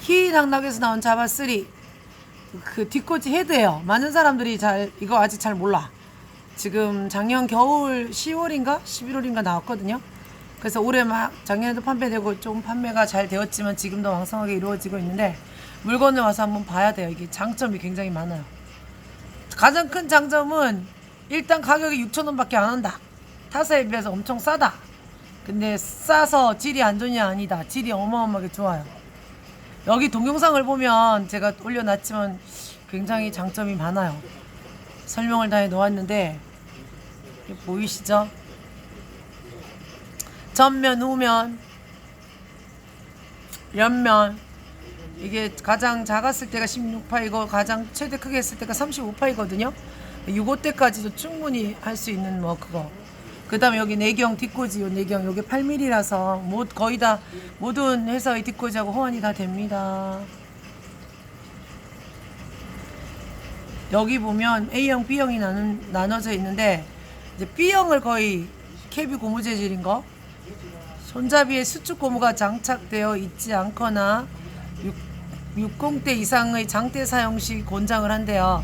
흰 낙낙에서 나온 자바 3 그 뒷꽂이 헤드예요. 많은 사람들이 잘 이거 아직 잘 몰라. 지금 작년 겨울 10월인가 11월인가 나왔거든요. 그래서 올해 막 작년에도 판매되고 좀 판매가 잘 되었지만 지금도 왕성하게 이루어지고 있는데 물건을 와서 한번 봐야 돼요. 이게 장점이 굉장히 많아요. 가장 큰 장점은 일단 가격이 6,000원밖에 안 한다. 타사에 비해서 엄청 싸다. 근데 싸서 질이 안 좋냐 아니다. 질이 어마어마하게 좋아요. 여기 동영상을 보면 제가 올려놨지만 굉장히 장점이 많아요. 설명을 다 해 놓았는데 이게 보이시죠? 전면, 후면, 옆면 이게 가장 작았을 때가 16파이고 가장 최대 크게 했을 때가 35파이거든요. 65대까지도 충분히 할 수 있는 뭐 그거. 그다음에 여기 내경 뒷꽂이 요 내경 요게 8mm라서 뭐 거의 다 모든 회사의 뒷꽂이하고 호환이 다 됩니다. 여기 보면 A형, B형이 나눈, 나눠져 있는데 이제 B형을 거의 캡이 고무 재질인 거 손잡이에 수축 고무가 장착되어 있지 않거나 6, 60대 이상의 장대 사용 시 권장을 한대요.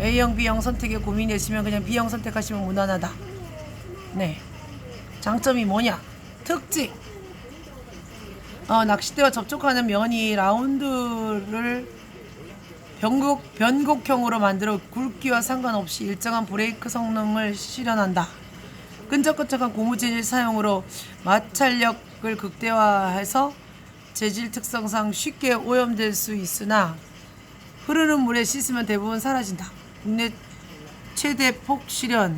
A형, B형 선택에 고민이시면 그냥 B형 선택하시면 무난하다. 네. 장점이 뭐냐? 특징. 어, 낚싯대와 접촉하는 면이 라운드를 변곡, 변곡형으로 만들어 굵기와 상관없이 일정한 브레이크 성능을 실현한다. 끈적끈적한 고무 재질 사용으로 마찰력을 극대화해서 재질 특성상 쉽게 오염될 수 있으나 흐르는 물에 씻으면 대부분 사라진다. 국내 최대 폭 실현.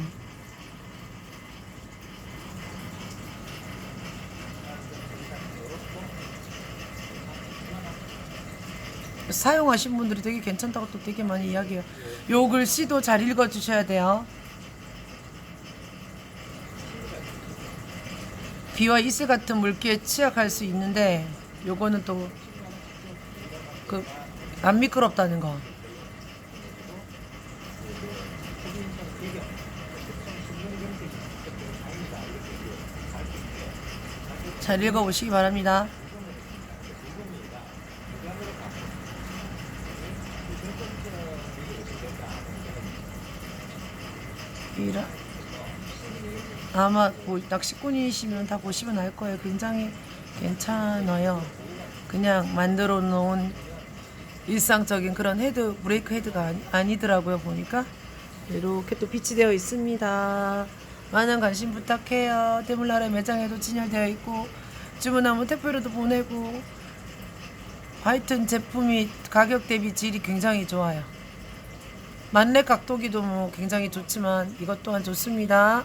사용하신 분들이 되게 괜찮다고 또 되게 많이 이야기해요. 요 글씨도 잘 읽어주셔야 돼요. 비와 이슬 같은 물기에 취약할 수 있는데 요거는 또 그 안 미끄럽다는 거. 잘 읽어보시기 바랍니다. 이라 아마 뭐 낚시꾼이시면 다 보시면 알 거예요. 굉장히 괜찮아요. 그냥 만들어 놓은 일상적인 그런 헤드 브레이크 헤드가 아니, 아니더라고요 보니까 이렇게 또 비치되어 있습니다. 많은 관심 부탁해요. 대물나라 매장에도 진열되어 있고 주문하면 택배로도 보내고 하여튼 제품이 가격 대비 질이 굉장히 좋아요. 만렙 각도기도 뭐 굉장히 좋지만 이것 또한 좋습니다.